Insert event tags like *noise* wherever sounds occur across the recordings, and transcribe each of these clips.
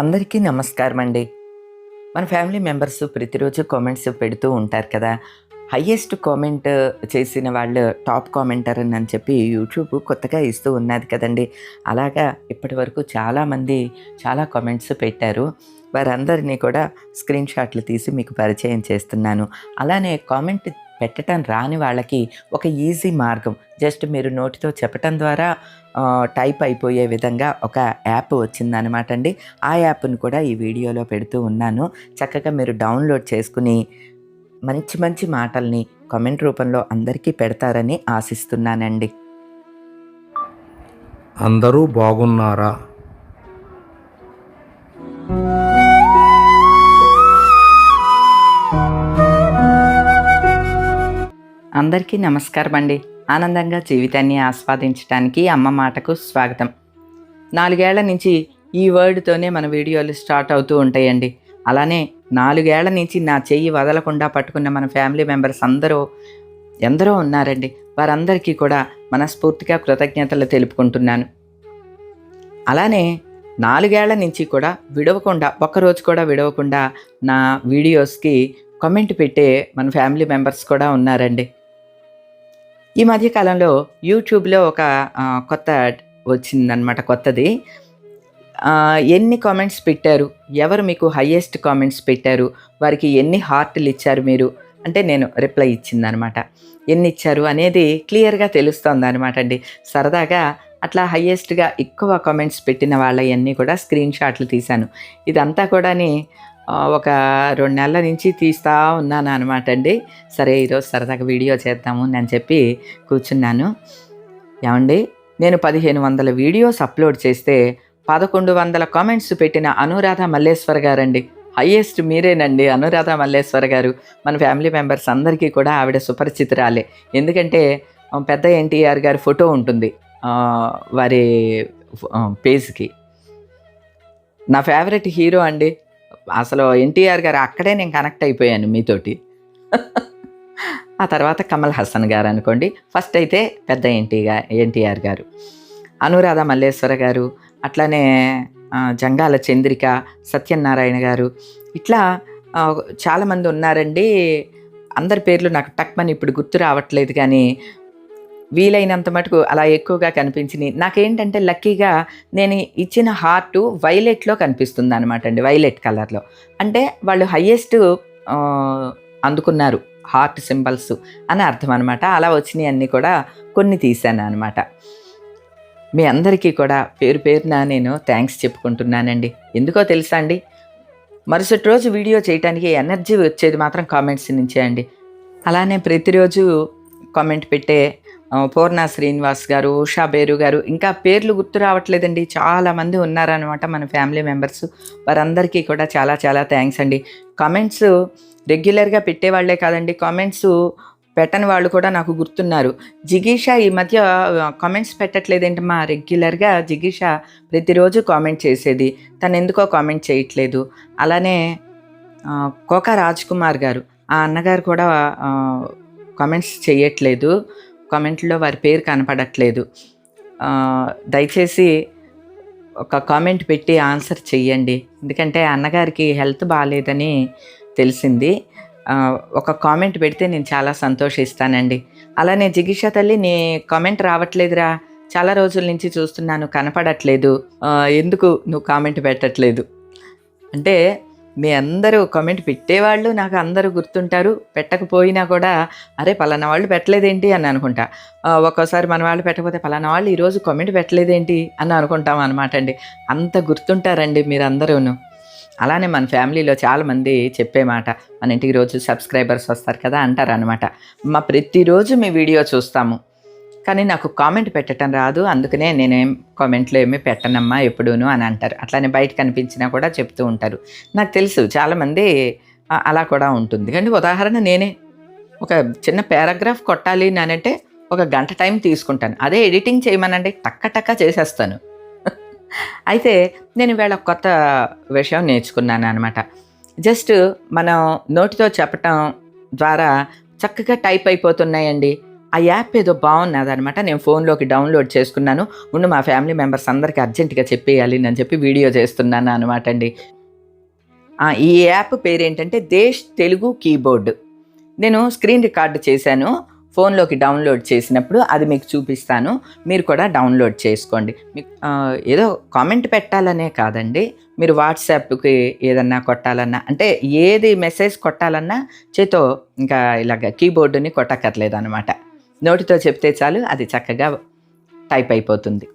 అందరికీ నమస్కారం అండి మన ఫ్యామిలీ మెంబర్స్ ప్రతిరోజు కామెంట్స్ పెడుతూ ఉంటారు కదా. హయ్యెస్ట్ కామెంట్ చేసిన వాళ్ళు టాప్ కామెంటర్ అని చెప్పి యూట్యూబ్ కొత్తగా ఇస్తూ ఉన్నది కదండి. అలాగా ఇప్పటి వరకు చాలామంది చాలా కామెంట్స్ పెట్టారు. వారందరినీ కూడా స్క్రీన్ షాట్లు తీసి మీకు పరిచయం చేస్తున్నాను. అలానే కామెంట్ పెట్టడం రాని వాళ్ళకి ఒక ఈజీ మార్గం. జస్ట్ మీరు నోటితో చెప్పటం ద్వారా టైప్ అయిపోయే విధంగా ఒక యాప్ వచ్చిందనమాట అండి. ఆ యాప్ను కూడా ఈ వీడియోలో పెడుతూ ఉన్నాను. చక్కగా మీరు డౌన్లోడ్ చేసుకుని మంచి మంచి మాటల్ని కామెంట్ రూపంలో అందరికీ పెడతారని ఆశిస్తున్నానండి. అందరూ బాగున్నారా? అందరికీ నమస్కారం అండి ఆనందంగా జీవితాన్ని ఆస్వాదించడానికి అమ్మ మాటకు స్వాగతం. నాలుగేళ్ళ నుంచి ఈ వర్డ్తోనే మన వీడియోలు స్టార్ట్ అవుతూ ఉంటాయండి. అలానే నాలుగేళ్ళ నుంచి నా చెయ్యి వదలకుండా పట్టుకున్న మన ఫ్యామిలీ మెంబర్స్ అందరూ ఎందరో ఉన్నారండి. వారందరికీ కూడా మనస్ఫూర్తిగా కృతజ్ఞతలు తెలుపుకుంటున్నాను. అలానే నాలుగేళ్ళ నుంచి కూడా విడవకుండా ఒక్కరోజు కూడా విడవకుండా నా వీడియోస్కి కమెంట్ పెట్టే మన ఫ్యామిలీ మెంబర్స్ కూడా ఉన్నారండి. ఈ మధ్యకాలంలో యూట్యూబ్లో ఒక కొత్త వచ్చిందనమాట కొత్తది. ఎన్ని కామెంట్స్ పెట్టారు? ఎవరు మీకు హయ్యెస్ట్ కామెంట్స్ పెట్టారు? వారికి ఎన్ని హార్ట్లు ఇచ్చారు మీరు? అంటే నేను రిప్లై ఇచ్చిందనమాట ఎన్ని ఇచ్చారు అనేది క్లియర్గా తెలుస్తుంది అనమాట అండి. సరదాగా అట్లా హయ్యెస్ట్గా ఎక్కువ కామెంట్స్ పెట్టిన వాళ్ళవన్నీ కూడా స్క్రీన్ షాట్లు తీశాను. ఇదంతా కూడాని ఒక రెండు నెలల నుంచి తీస్తూ ఉన్నాను అనమాట అండి సరే ఈరోజు సరదాగా వీడియో చేద్దాము అని చెప్పి కూర్చున్నాను. ఏమండి? నేను పదిహేను వందల వీడియోస్ అప్లోడ్ చేస్తే పదకొండు వందల కామెంట్స్ పెట్టిన అనురాధ మల్లేశ్వర్ గారండి. హయ్యెస్ట్ మీరేనండి అనురాధ మల్లేశ్వర్ గారు. మన ఫ్యామిలీ మెంబర్స్ అందరికీ కూడా ఆవిడ సుపరిచితురాలే. ఎందుకంటే పెద్ద ఎన్టీఆర్ గారి ఫోటో ఉంటుంది వారి పేజ్కి. నా ఫేవరెట్ హీరో అండి అసలు ఎన్టీఆర్ గారు అక్కడే నేను కనెక్ట్ అయిపోయాను మీతోటి. ఆ తర్వాత కమల్ హసన్ గారు అనుకోండి. ఫస్ట్ అయితే పెద్ద ఎన్టీ ఎన్టీఆర్ గారు. అనురాధ మల్లేశ్వర గారు అట్లానే జంగాల చంద్రిక సత్యనారాయణ గారు. ఇట్లా చాలామంది ఉన్నారండి. అందరి పేర్లు నాకు టక్మని ఇప్పుడు గుర్తు రావట్లేదు కానీ వీలైనంత మటుకు అలా ఎక్కువగా కనిపించినాయి నాకేంటంటే లక్కీగా నేను ఇచ్చిన హార్ట్ వైలెట్లో కనిపిస్తుంది అనమాట అండి వైలెట్ కలర్లో. అంటే వాళ్ళు హయ్యెస్ట్ అందుకున్నారు హార్ట్ సింబల్స్ అని అర్థం అనమాట అలా వచ్చినాయి అన్నీ కూడా కొన్ని తీశాను అనమాట మీ అందరికీ కూడా పేరు పేరున నేను థ్యాంక్స్ చెప్పుకుంటున్నానండి. ఎందుకో తెలుసా అండి? మరుసటి రోజు వీడియో చేయడానికి ఎనర్జీ వచ్చేది మాత్రం కామెంట్స్ నుంచే అండి. అలానే ప్రతిరోజు కామెంట్ పెట్టే పూర్ణ శ్రీనివాస్ గారు ఉషా బేరు గారు ఇంకా పేర్లు గుర్తు రావట్లేదండి. చాలామంది ఉన్నారనమాట మన ఫ్యామిలీ మెంబర్స్. వారందరికీ కూడా చాలా చాలా థ్యాంక్స్ అండి. కామెంట్స్ రెగ్యులర్గా పెట్టేవాళ్ళే కాదండి. కామెంట్స్ పెట్టని వాళ్ళు కూడా నాకు గుర్తున్నారు. జిగీష ఈ మధ్య కామెంట్స్ పెట్టట్లేదేంటమ్మా రెగ్యులర్గా జిగీష ప్రతిరోజు కామెంట్ చేసేది. తను ఎందుకో కామెంట్ చేయట్లేదు. అలానే కోక కోకా రాజ్ కుమార్ గారు ఆ అన్నగారు కూడా కామెంట్స్ చేయట్లేదు. కామెంట్లో వారి పేరు కనపడట్లేదు. దయచేసి ఒక కామెంట్ పెట్టి ఆన్సర్ చెయ్యండి. ఎందుకంటే అన్నగారికి హెల్త్ బాగాలేదని తెలిసింది. ఒక కామెంట్ పెడితే నేను చాలా సంతోషిస్తానండి. అలానే జిగిష తల్లి నీ కామెంట్ రావట్లేదురా. చాలా రోజుల నుంచి చూస్తున్నాను కనపడట్లేదు. ఎందుకు నువ్వు కామెంట్ పెట్టట్లేదు? అంటే మీ అందరూ కామెంట్ పెట్టేవాళ్ళు నాకు అందరూ గుర్తుంటారు. పెట్టకపోయినా కూడా అరే పలానా వాళ్ళు పెట్టలేదేంటి? అని అనుకుంటా. ఒక్కోసారి మన వాళ్ళు పెట్టకపోతే పలానా వాళ్ళు ఈరోజు కామెంట్ పెట్టలేదేంటి? అని అనుకుంటాం అనమాట అండి. అంత గుర్తుంటారండి మీరందరూను. అలానే మన ఫ్యామిలీలో చాలామంది చెప్పే మాట మన ఇంటికి రోజు సబ్స్క్రైబర్స్ వస్తారు కదా అంటారు అనమాట మా ప్రతిరోజు మీ వీడియో చూస్తాము. కానీ నాకు కామెంట్ పెట్టడం రాదు. అందుకనే నేనేం కామెంట్లో ఏమీ పెట్టనమ్మా ఎప్పుడూను అని అంటారు. అట్లానే బయట కనిపించినా కూడా చెప్తూ ఉంటారు. నాకు తెలుసు చాలామంది అలా కూడా ఉంటుంది. కానీ ఉదాహరణ నేనే. ఒక చిన్న పారాగ్రాఫ్ కొట్టాలి నానంటే ఒక గంట టైం తీసుకుంటాను. అదే ఎడిటింగ్ చేయమనండి టక్క టక్క చేసేస్తాను. *laughs* అయితే నేను ఇవాళ కొత్త విషయం నేర్చుకున్నాను అనమాట జస్ట్ మనం నోటితో చెప్పటం ద్వారా చక్కగా టైప్ అయిపోతున్నాయండి. ఆ యాప్ ఏదో బాగున్నది అనమాట నేను ఫోన్లోకి డౌన్లోడ్ చేసుకున్నాను. ఉండు మా ఫ్యామిలీ మెంబర్స్ అందరికీ అర్జెంటుగా చెప్పేయాలి అని చెప్పి వీడియో చేస్తున్నాను అనమాట అండి. ఈ యాప్ పేరు ఏంటంటే దేశ్ తెలుగు కీబోర్డ్. నేను స్క్రీన్ రికార్డు చేశాను. ఫోన్లోకి డౌన్లోడ్ చేసినప్పుడు అది మీకు చూపిస్తాను. మీరు కూడా డౌన్లోడ్ చేసుకోండి. మీకు ఏదో కామెంట్ పెట్టాలనే కాదండి. మీరు వాట్సాప్కి ఏదన్నా కొట్టాలన్నా అంటే ఏది మెసేజ్ కొట్టాలన్నా చేతో ఇంకా ఇలాగ కీబోర్డుని కొట్టక్కర్లేదు అనమాట నోటితో చెప్తే చాలు అది చక్కగా టైప్ అయిపోతుంది.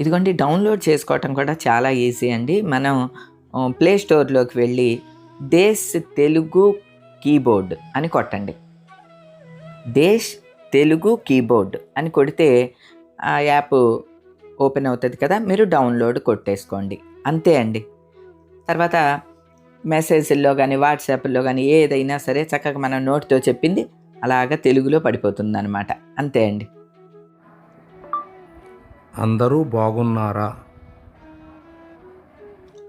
ఇదిగోండి డౌన్లోడ్ చేసుకోవటం కూడా చాలా ఈజీ అండి. మనం ప్లే స్టోర్లోకి వెళ్ళి దేశ్ తెలుగు కీబోర్డ్ అని కొట్టండి. దేశ్ తెలుగు కీబోర్డ్ అని కొడితే ఆ యాప్ ఓపెన్ అవుతుంది కదా మీరు డౌన్లోడ్ కొట్టేసుకోండి. అంతే అండి. తర్వాత మెసేజ్ల్లో కానీ వాట్సాప్లో కానీ ఏదైనా సరే చక్కగా మనం నోట్తో చెప్పింది అలాగ తెలుగులో పడిపోతుంది అనమాట అంతే అండి. అందరూ బాగున్నారా?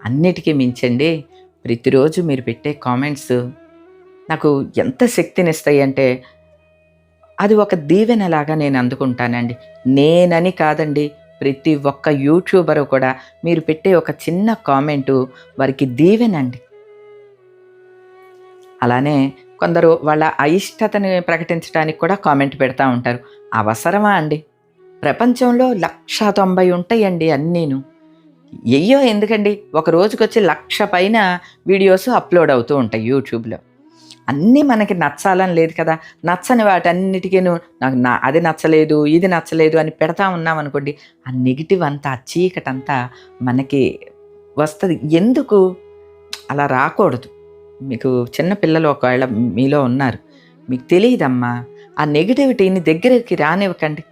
అన్నిటికీ మించండి. ప్రతిరోజు మీరు పెట్టే కామెంట్స్ నాకు ఎంత శక్తినిస్తాయి అంటే అది ఒక దీవెనలాగా నేను అందుకుంటానండి. నేనని కాదండి ప్రతి ఒక్క యూట్యూబరు కూడా మీరు పెట్టే ఒక చిన్న కామెంటు వారికి దీవెనండి. అలానే కొందరు వాళ్ళ అయిష్టతని ప్రకటించడానికి కూడా కామెంట్ పెడతా ఉంటారు. అవసరమా అండి? ప్రపంచంలో లక్ష తొంభై ఉంటాయండి అన్నీను. ఎయ్యో ఎందుకండి? ఒక రోజుకొచ్చి లక్ష పైన వీడియోస్ అప్లోడ్ అవుతూ ఉంటాయి యూట్యూబ్లో. అన్నీ మనకి నచ్చాలని లేదు కదా? నచ్చని వాటన్నిటికీను నాకు నా అది నచ్చలేదు ఇది నచ్చలేదు అని పెడతా ఉన్నాం అనుకోండి ఆ నెగిటివ్ అంతా ఆ చీకటంతా మనకి వస్తుంది. ఎందుకు? అలా రాకూడదు. మీకు చిన్న పిల్లలు ఒకవేళ మీలో ఉన్నారు మీకు తెలియదమ్మా ఆ నెగిటివిటీని దగ్గరికి రానివ్వకండి.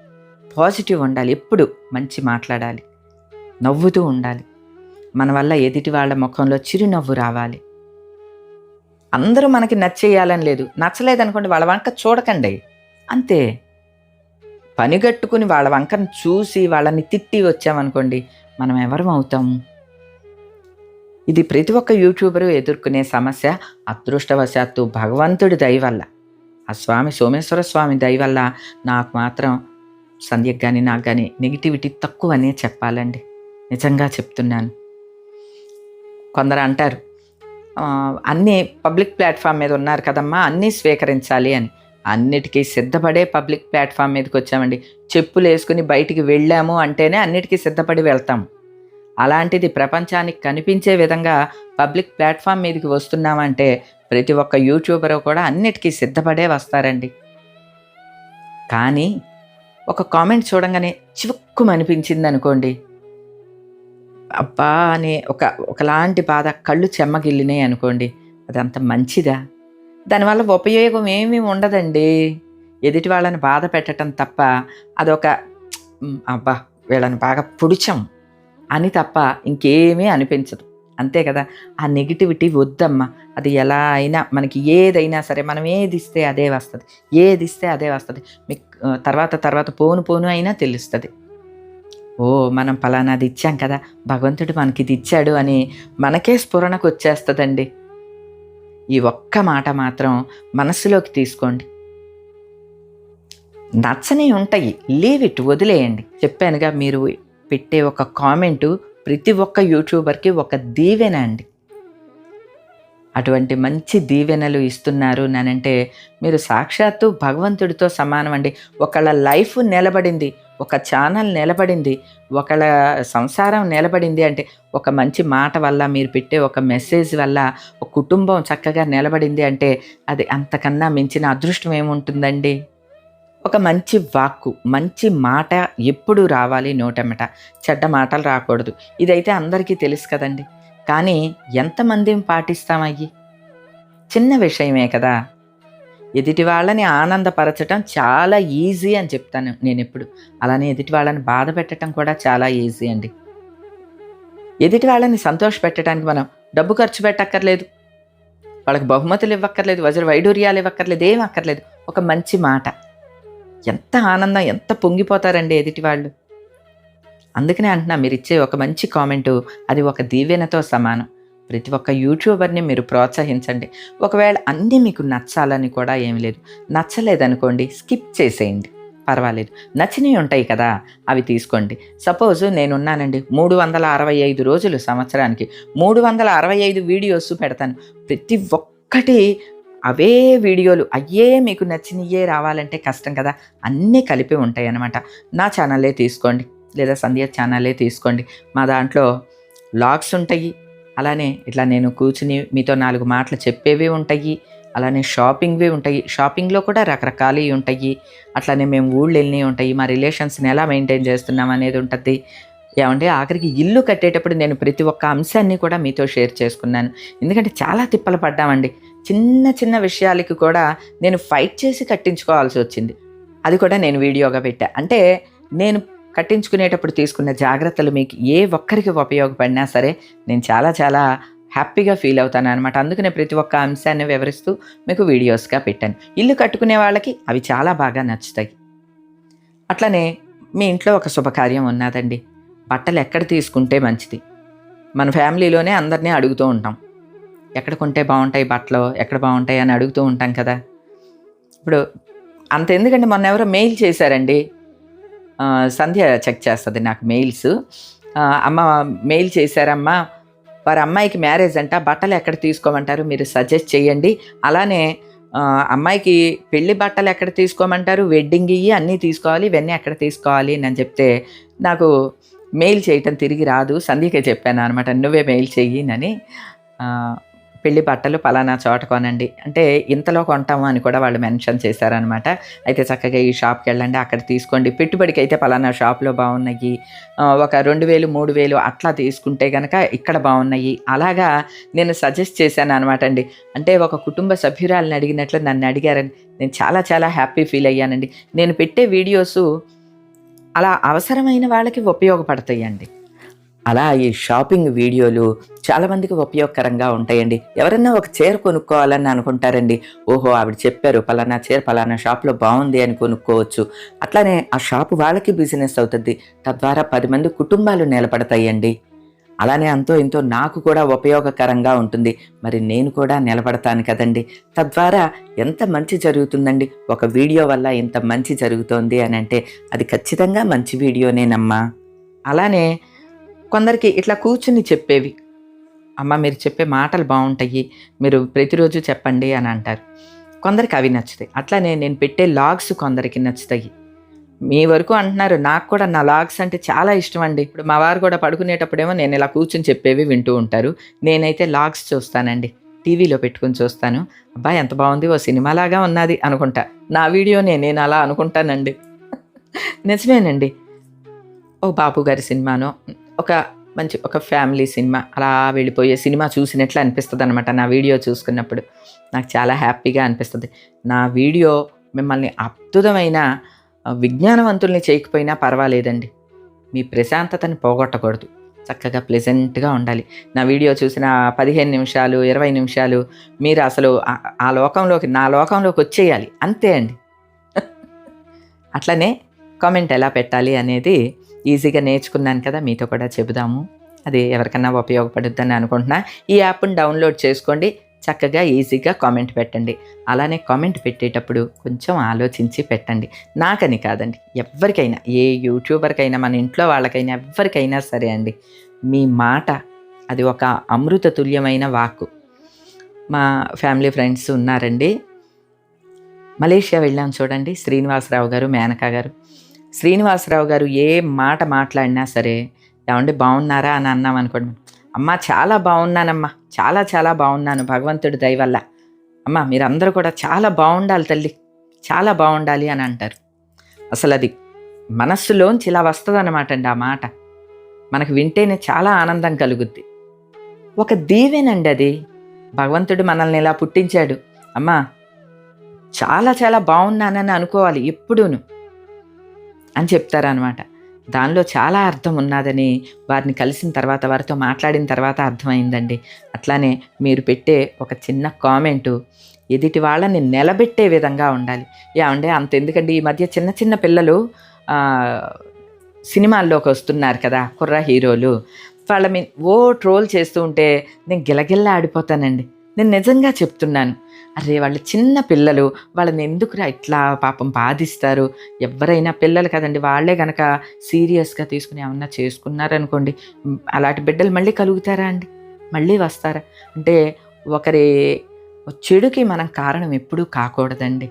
పాజిటివ్ ఉండాలి ఎప్పుడు మంచి మాట్లాడాలి నవ్వుతూ ఉండాలి. మన వల్ల ఎదుటి వాళ్ళ ముఖంలో చిరునవ్వు రావాలి. అందరూ మనకి నచ్చేయాలని లేదు నచ్చలేదనుకోండి వాళ్ళ వంక చూడకండి. అంతే. పనిగట్టుకుని వాళ్ళ వంకను చూసి వాళ్ళని తిట్టి వచ్చామనుకోండి మనం ఎవరం అవుతాము ఇది ప్రతి ఒక్క యూట్యూబరు ఎదుర్కొనే సమస్య అదృష్టవశాత్తు భగవంతుడి దయ వల్ల ఆ స్వామి సోమేశ్వర స్వామి దయ వల్ల నాకు మాత్రం సంధ్యకు కానీ నాకు కానీ నెగిటివిటీ తక్కువనే చెప్పాలండి. నిజంగా చెప్తున్నాను. కొందరు అంటారు అన్నీ పబ్లిక్ ప్లాట్ఫామ్ మీద ఉన్నారు కదమ్మా అన్నీ స్వీకరించాలి అని. అన్నిటికీ సిద్ధపడే పబ్లిక్ ప్లాట్ఫామ్ మీదకి వచ్చామండి చెప్పులు వేసుకుని బయటికి వెళ్ళాము అంటేనే అన్నిటికీ సిద్ధపడి వెళ్తాం. అలాంటిది ప్రపంచానికి కనిపించే విధంగా పబ్లిక్ ప్లాట్ఫామ్ మీదకి వస్తున్నామంటే ప్రతి ఒక్క యూట్యూబరు కూడా అన్నిటికీ సిద్ధపడే వస్తారండి. కానీ ఒక కామెంట్ చూడంగానే చివుక్కుమ అనిపించింది అనుకోండి అబ్బా అనే ఒక ఒకలాంటి బాధ కళ్ళు చెమ్మగిల్లినాయి అనుకోండి. అదంత మంచిదా? దానివల్ల ఉపయోగం ఏమీ ఉండదండి. ఎదుటి వాళ్ళని బాధ పెట్టడం తప్ప అదొక అబ్బా వీళ్ళని బాగా పుడిచాం. అని తప్ప ఇంకేమీ అనిపించదు. అంతే కదా? ఆ నెగిటివిటీ వద్దమ్మా. అది ఎలా అయినా మనకి ఏదైనా సరే మనం ఏది ఇస్తే అదే వస్తుంది. ఏది ఇస్తే అదే వస్తుంది. మీకు తర్వాత తర్వాత పోను పోను అయినా తెలుస్తుంది. ఓ మనం ఫలానాది ఇచ్చాం కదా? భగవంతుడు మనకి ఇది ఇచ్చాడు అని మనకే స్ఫురణకు వచ్చేస్తుందండి. ఈ ఒక్క మాట మాత్రం మనసులోకి తీసుకోండి. నచ్చని ఉంటాయి. లీవ్ ఇట్ వదిలేయండి. చెప్పానుగా మీరు పెట్టే ఒక కామెంటు ప్రతి ఒక్క యూట్యూబర్కి ఒక దీవెన అండి. అటువంటి మంచి దీవెనలు ఇస్తున్నారు నానంటే మీరు సాక్షాత్తు భగవంతుడితో సమానం అండి. ఒకళ్ళ లైఫ్ నిలబడింది ఒక ఛానల్ నిలబడింది ఒకళ్ళ సంసారం నిలబడింది అంటే ఒక మంచి మాట వల్ల మీరు పెట్టే ఒక మెసేజ్ వల్ల ఒక కుటుంబం చక్కగా నిలబడింది అంటే అది అంతకన్నా మించిన అదృష్టం ఏముంటుందండి? ఒక మంచి వాక్కు మంచి మాట ఎప్పుడు రావాలి నోటెమ్మట చెడ్డ మాటలు రాకూడదు. ఇదైతే అందరికీ తెలుసు కదండి. కానీ ఎంతమంది పాటిస్తామయ్యి చిన్న విషయమే కదా. ఎదుటి వాళ్ళని ఆనందపరచడం చాలా ఈజీ అని చెప్తాను నేను ఎప్పుడు అలానే ఎదుటి వాళ్ళని బాధ పెట్టడం కూడా చాలా ఈజీ అండి. ఎదుటి వాళ్ళని సంతోష పెట్టడానికి మనం డబ్బు ఖర్చు పెట్టక్కర్లేదు. వాళ్ళకి బహుమతులు ఇవ్వక్కర్లేదు వజ్ర వైడూర్యాలు ఇవ్వక్కర్లేదు ఏం అక్కర్లేదు. ఒక మంచి మాట. ఎంత ఆనందం ఎంత పొంగిపోతారండి ఎదుటి వాళ్ళు. అందుకనే అంటున్నా మీరు ఇచ్చే ఒక మంచి కామెంటు అది ఒక దీవెనతో సమానం. ప్రతి ఒక్క యూట్యూబర్ని మీరు ప్రోత్సహించండి. ఒకవేళ అన్నీ మీకు నచ్చాలని కూడా ఏమి లేదు. నచ్చలేదనుకోండి స్కిప్ చేసేయండి. పర్వాలేదు. నచ్చినవి ఉంటాయి కదా అవి తీసుకోండి. సపోజ్ నేనున్నానండి మూడు వందల అరవై ఐదు రోజులు సంవత్సరానికి మూడు వందల అరవై ఐదు వీడియోస్ పెడతాను. ప్రతి ఒక్కటి అవే వీడియోలు అయ్యే మీకు నచ్చినయే రావాలంటే కష్టం కదా. అన్నీ కలిపి ఉంటాయి అన్నమాట నా ఛానలే తీసుకోండి. లేదా సంధ్య ఛానలే తీసుకోండి. మా దాంట్లో లాగ్స్ ఉంటాయి. అలానే ఇట్లా నేను కూర్చుని మీతో నాలుగు మాటలు చెప్పేవి ఉంటాయి. అలానే షాపింగ్వి ఉంటాయి. షాపింగ్లో కూడా రకరకాలవి ఉంటాయి. అట్లానే మేము ఊళ్ళు వెళ్ళినవి ఉంటాయి. మా రిలేషన్స్ని ఎలా మెయింటైన్ చేస్తున్నాం అనేది ఉంటుంది. ఏమంటే ఆఖరికి ఇల్లు కట్టేటప్పుడు నేను ప్రతి ఒక్క అంశాన్ని కూడా మీతో షేర్ చేసుకున్నాను. ఎందుకంటే చాలా తిప్పలు పడ్డామండి. చిన్న చిన్న విషయాలకి కూడా నేను ఫైట్ చేసి కట్టించుకోవాల్సి వచ్చింది. అది కూడా నేను వీడియోగా పెట్టా. అంటే నేను కట్టించుకునేటప్పుడు తీసుకున్న జాగ్రత్తలు మీకు ఏ ఒక్కరికి ఉపయోగపడినా సరే నేను చాలా చాలా హ్యాపీగా ఫీల్ అవుతాను అనమాట అందుకనే ప్రతి ఒక్క అంశాన్ని వివరిస్తూ మీకు వీడియోస్గా పెట్టాను. ఇల్లు కట్టుకునే వాళ్ళకి అవి చాలా బాగా నచ్చుతాయి. అట్లనే మీ ఇంట్లో ఒక శుభకార్యం ఉన్నదండి. బట్టలు ఎక్కడ తీసుకుంటే మంచిది? మన ఫ్యామిలీలోనే అందరినీ అడుగుతూ ఉంటాం. ఎక్కడ కొంటే బాగుంటాయి బట్టలు ఎక్కడ బాగుంటాయి అని అడుగుతూ ఉంటాం కదా. ఇప్పుడు అంత ఎందుకంటే మొన్న ఎవరో మెయిల్ చేశారండి. సంధ్య చెక్ చేస్తుంది నాకు మెయిల్స్. అమ్మ మెయిల్ చేశారమ్మా వారి అమ్మాయికి మ్యారేజ్ అంట బట్టలు ఎక్కడ తీసుకోమంటారు? మీరు సజెస్ట్ చేయండి అలానే అమ్మాయికి పెళ్ళి బట్టలు ఎక్కడ తీసుకోమంటారు? వెడ్డింగ్ ఇవి అన్నీ తీసుకోవాలి ఇవన్నీ ఎక్కడ తీసుకోవాలి అని చెప్తే నాకు మెయిల్ చేయటం తిరిగి రాదు. సంధ్యకే చెప్పాను అనమాట నువ్వే మెయిల్ చెయ్యినని పెళ్ళి బట్టలు పలానా చోట కొనండి. అంటే ఇంతలో కొంటాము అని కూడా వాళ్ళు మెన్షన్ చేశారనమాట అయితే చక్కగా ఈ షాప్కి వెళ్ళండి అక్కడ తీసుకోండి. పెట్టుబడికి అయితే పలానా షాప్లో బాగున్నాయి. ఒక రెండు వేలు మూడు వేలు అట్లా తీసుకుంటే కనుక ఇక్కడ బాగున్నాయి. అలాగా నేను సజెస్ట్ చేశాను అనమాట అండి. అంటే ఒక కుటుంబ సభ్యురాలను అడిగినట్లు నన్ను అడిగారని. నేను చాలా చాలా హ్యాపీ ఫీల్ అయ్యానండి. నేను పెట్టే వీడియోస్ అలా అవసరమైన వాళ్ళకి ఉపయోగపడతాయండి. అలా ఈ షాపింగ్ వీడియోలు చాలామందికి ఉపయోగకరంగా ఉంటాయండి. ఎవరన్నా ఒక చీర కొనుక్కోవాలని అనుకుంటారండి. ఓహో ఆవిడ చెప్పారు పలానా చీర పలానా షాప్లో బాగుంది అని కొనుక్కోవచ్చు. అట్లానే ఆ షాపు వాళ్ళకి బిజినెస్ అవుతుంది. తద్వారా పది మంది కుటుంబాలు నిలబడతాయండి. అలానే అంతో ఇంతో నాకు కూడా ఉపయోగకరంగా ఉంటుంది. మరి నేను కూడా నిలబడతాను కదండి. తద్వారా ఎంత మంచి జరుగుతుందండి? ఒక వీడియో వల్ల ఇంత మంచి జరుగుతోంది అని అంటే అది ఖచ్చితంగా మంచి వీడియోనేనమ్మా. అలానే కొందరికి ఇట్లా కూర్చుని చెప్పేవి. అమ్మ మీరు చెప్పే మాటలు బాగుంటాయి మీరు ప్రతిరోజు చెప్పండి అని అంటారు. కొందరికి అవి నచ్చుతాయి. అట్లానే నేను పెట్టే లాగ్స్ కొందరికి నచ్చుతాయి. మీ వరకు అంటున్నారు నాకు కూడా నా లాగ్స్ అంటే చాలా ఇష్టం అండి. ఇప్పుడు మా వారు కూడా పడుకునేటప్పుడేమో నేను ఇలా కూర్చుని చెప్పేవి వింటూ ఉంటారు. నేనైతే లాగ్స్ చూస్తానండి. టీవీలో పెట్టుకుని చూస్తాను. అబ్బాయి ఎంత బాగుంది ఓ సినిమాలాగా ఉన్నది అనుకుంటా. నా వీడియోనే నేను అలా అనుకుంటానండి. *laughs* నిజమేనండి. ఓ బాపు గారి సినిమానో ఒక మంచి ఒక ఫ్యామిలీ సినిమా. అలా వెళ్ళిపోయే సినిమా చూసినట్లు అనిపిస్తుంది అనమాట నా వీడియో చూసుకున్నప్పుడు నాకు చాలా హ్యాపీగా అనిపిస్తుంది. నా వీడియో మిమ్మల్ని అద్భుతమైన విజ్ఞానవంతుల్ని చేయకపోయినా పర్వాలేదండి. మీ ప్రశాంతతని పోగొట్టకూడదు. చక్కగా ప్లెజెంట్గా ఉండాలి. నా వీడియో చూసిన పదిహేను నిమిషాలు ఇరవై నిమిషాలు మీరు అసలు ఆ లోకంలోకి నా లోకంలోకి వచ్చేయాలి. అంతే అండి. *laughs* అట్లనే కామెంట్ ఎలా పెట్టాలి అనేది ఈజీగా నేర్చుకున్నాను కదా మీతో కూడా చెబుదాము. అది ఎవరికన్నా ఉపయోగపడుద్దని అనుకుంటున్నా. ఈ యాప్ని డౌన్లోడ్ చేసుకోండి. చక్కగా ఈజీగా కామెంట్ పెట్టండి. అలానే కామెంట్ పెట్టేటప్పుడు కొంచెం ఆలోచించి పెట్టండి. నాకని కాదండి ఎవరికైనా ఏ యూట్యూబర్కైనా మన ఇంట్లో వాళ్ళకైనా ఎవరికైనా సరే అండి మీ మాట అది ఒక అమృత తుల్యమైన వాక్కు. మా ఫ్యామిలీ ఫ్రెండ్స్ ఉన్నారండి. మలేషియా వెళ్ళాం చూడండి శ్రీనివాసరావు గారు మేనకా గారు. శ్రీనివాసరావు గారు ఏ మాట మాట్లాడినా సరే ఏమంటే బాగున్నారా అని అన్నాం అనుకోండి అమ్మ చాలా బాగున్నానమ్మా చాలా చాలా బాగున్నాను భగవంతుడి దయ వల్ల. అమ్మ మీరందరూ కూడా చాలా బాగుండాలి తల్లి చాలా బాగుండాలి అని అంటారు. అసలు అది మనస్సులోంచి ఇలా వస్తుంది అనమాట అండి ఆ మాట. మనకు వింటేనే చాలా ఆనందం కలుగుద్ది. ఒక దీవెనండి అది. భగవంతుడు మనల్ని ఇలా పుట్టించాడు. అమ్మా చాలా చాలా బాగున్నానని అనుకోవాలి ఎప్పుడూను. అని చెప్తారనమాట దానిలో చాలా అర్థం ఉన్నదని వారిని కలిసిన తర్వాత వారితో మాట్లాడిన తర్వాత అర్థమైందండి. అట్లానే మీరు పెట్టే ఒక చిన్న కామెంటు ఎదుటి వాళ్ళని నిలబెట్టే విధంగా ఉండాలి. ఏమంటే అంత ఎందుకండి ఈ మధ్య చిన్న చిన్న పిల్లలు సినిమాల్లోకి వస్తున్నారు కదా కుర్ర హీరోలు. వాళ్ళ మీ ఓ ట్రోల్ చేస్తూ ఉంటే నేను గిలగిల్లా ఆడిపోతానండి. నేను నిజంగా చెప్తున్నాను. అరే వాళ్ళు చిన్న పిల్లలు వాళ్ళని ఎందుకురా ఇట్లా పాపం బాధిస్తారు? ఎవరైనా పిల్లలు కదండి వాళ్ళే కనుక సీరియస్గా తీసుకుని ఏమన్నా చేసుకున్నారనుకోండి అలాంటి బిడ్డలు మళ్ళీ కలుగుతారా అండి? మళ్ళీ వస్తారా? అంటే ఒకరి చెడుకి మనం కారణం ఎప్పుడూ కాకూడదండి.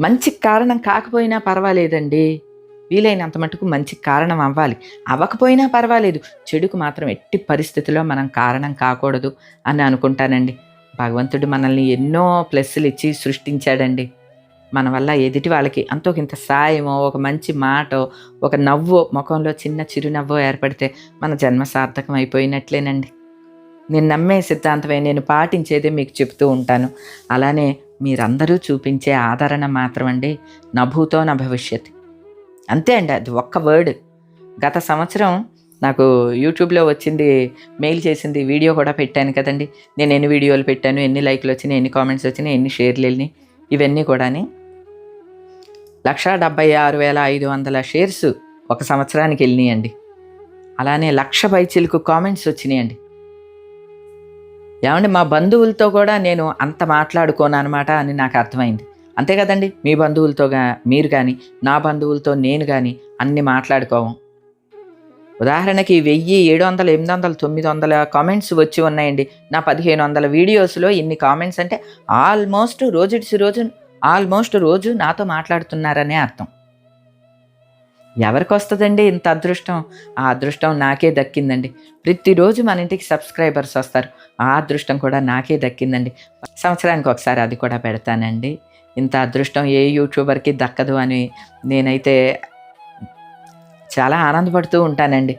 మంచి కారణం కాకపోయినా పర్వాలేదండి. వీలైనంత మటుకు మంచి కారణం అవ్వాలి. అవ్వకపోయినా పర్వాలేదు. చెడుకు మాత్రం ఎట్టి పరిస్థితిలో మనం కారణం కాకూడదు అని అనుకుంటానండి. భగవంతుడు మనల్ని ఎన్నో ప్లస్సులు ఇచ్చి సృష్టించాడండి. మన వల్ల ఎదుటి వాళ్ళకి అంతో ఇంత సాయమో ఒక మంచి మాటో ఒక నవ్వో ముఖంలో చిన్న చిరునవ్వో ఏర్పడితే మన జన్మ సార్థకం అయిపోయినట్లేనండి. నేను నమ్మే సిద్ధాంతమే నేను పాటించేదే మీకు చెప్తూ ఉంటాను. అలానే మీరందరూ చూపించే ఆదరణ మాత్రం అండి నభూతో నా భవిష్యత్ అంతే అండి అది ఒక్క వర్డ్ గత సంవత్సరం నాకు యూట్యూబ్లో వచ్చింది మెయిల్ చేసింది వీడియో కూడా పెట్టాను కదండి. నేను ఎన్ని వీడియోలు పెట్టాను ఎన్ని లైక్లు వచ్చినాయి ఎన్ని కామెంట్స్ వచ్చినాయి ఎన్ని షేర్లు వెళ్ళినాయి ఇవన్నీ కూడాని లక్ష డెబ్బై ఆరు వేల ఐదు వందల షేర్స్ ఒక సంవత్సరానికి వెళ్ళినాయండి. అలానే లక్ష పైచీలకు కామెంట్స్ వచ్చినాయండి. ఏమండి మా బంధువులతో కూడా నేను అంత మాట్లాడుకోను అనమాట అని నాకు అర్థమైంది. అంతే కదండి. మీ బంధువులతో మీరు కానీ నా బంధువులతో నేను కానీ అన్ని మాట్లాడుకోము. ఉదాహరణకి వెయ్యి ఏడు వందల ఎనిమిది వందల తొమ్మిది వందల కామెంట్స్ వచ్చి ఉన్నాయండి. నా పదిహేను వందల వీడియోస్లో ఇన్ని కామెంట్స్ అంటే ఆల్మోస్ట్ రోజుడిసి రోజు ఆల్మోస్ట్ రోజు నాతో మాట్లాడుతున్నారనే అర్థం. ఎవరికి వస్తుందండి ఇంత అదృష్టం? ఆ అదృష్టం నాకే దక్కిందండి. ప్రతిరోజు మన ఇంటికి సబ్స్క్రైబర్స్ వస్తారు. ఆ అదృష్టం కూడా నాకే దక్కిందండి. సంవత్సరానికి ఒకసారి అది కూడా పెడతానండి. ఇంత అదృష్టం ఏ యూట్యూబర్కి దక్కదు అని నేనైతే చాలా ఆనందపడుతూ ఉంటానండి.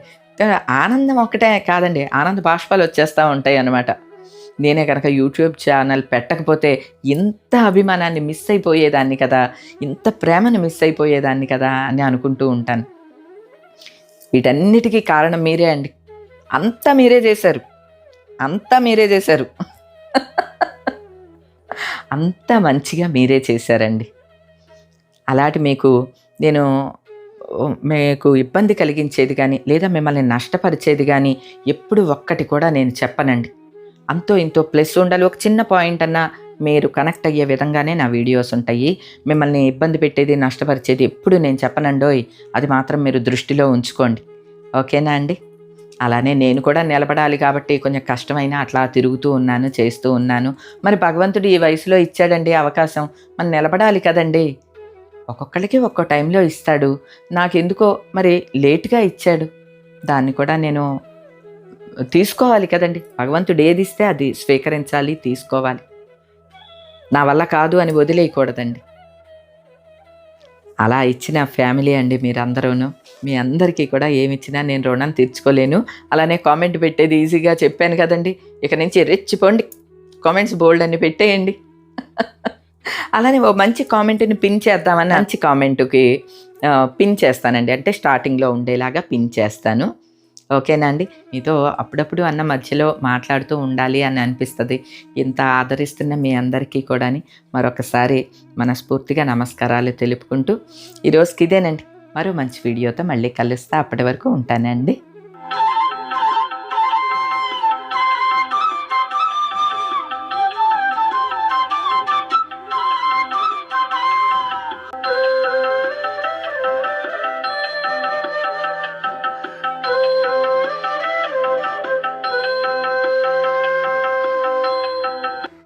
ఆనందం ఒక్కటే కాదండి ఆనంద బాష్పాలు వచ్చేస్తూ ఉంటాయి అన్నమాట. నేనే కనుక యూట్యూబ్ ఛానల్ పెట్టకపోతే ఇంత అభిమానాన్ని మిస్ అయిపోయేదాన్ని కదా ఇంత ప్రేమను మిస్ అయిపోయేదాన్ని కదా అని అనుకుంటూ ఉంటాను. వీటన్నిటికీ కారణం మీరే అండి. అంతా మీరే చేశారు. అంతా మీరే చేశారు. అంత మంచిగా మీరే చేశారండి. అలాంటి మీకు నేను మీకు ఇబ్బంది కలిగించేది కానీ లేదా మిమ్మల్ని నష్టపరిచేది కానీ ఎప్పుడు ఒక్కటి కూడా నేను చెప్పనండి. అంతో ఇంతో ప్లస్ ఉండాలి. ఒక చిన్న పాయింట్ అన్నా మీరు కనెక్ట్ అయ్యే విధంగానే నా వీడియోస్ ఉంటాయి. మిమ్మల్ని ఇబ్బంది పెట్టేది నష్టపరిచేది ఎప్పుడు నేను చెప్పనండోయ్ అది మాత్రం మీరు దృష్టిలో ఉంచుకోండి. ఓకేనా అండి? అలానే నేను కూడా నిలబడాలి కాబట్టి కొంచెం కష్టమైన అట్లా తిరుగుతూ ఉన్నాను చేస్తూ ఉన్నాను. మరి భగవంతుడు ఈ వయసులో ఇచ్చాడండి అవకాశం. మనం నిలబడాలి కదండి. ఒక్కొక్కరికి ఒక్కో టైంలో ఇస్తాడు. నాకెందుకో మరి లేట్గా ఇచ్చాడు. దాన్ని కూడా నేను తీసుకోవాలి కదండి. భగవంతుడు ఏది ఇస్తే అది స్వీకరించాలి తీసుకోవాలి. నా వల్ల కాదు అని వదిలేయకూడదండి. అలా ఇచ్చిన ఫ్యామిలీ అండి మీరందరూను. మీ అందరికీ కూడా ఏమి ఇచ్చినా నేను రుణం తీర్చుకోలేను. అలానే కామెంట్ పెట్టేది ఈజీగా చెప్పాను కదండి. ఇక నుంచి రెచ్చిపోండి. కామెంట్స్ బోల్డ్ అని పెట్టేయండి. అలానే ఓ మంచి కామెంట్ని పిన్ చేద్దామని మంచి కామెంట్కి పిన్ చేస్తానండి. అంటే స్టార్టింగ్లో ఉండేలాగా పిన్ చేస్తాను. ఓకేనా అండి? మీతో అప్పుడప్పుడు అన్న మధ్యలో మాట్లాడుతూ ఉండాలి అని అనిపిస్తుంది. ఇంత ఆదరిస్తున్న మీ అందరికీ కూడాని మరొకసారి మనస్ఫూర్తిగా నమస్కారాలు తెలుపుకుంటూ ఈరోజుకి ఇదేనండి. మరో మంచి వీడియోతో మళ్ళీ కలుస్తా. అప్పటి వరకు ఉంటానండి.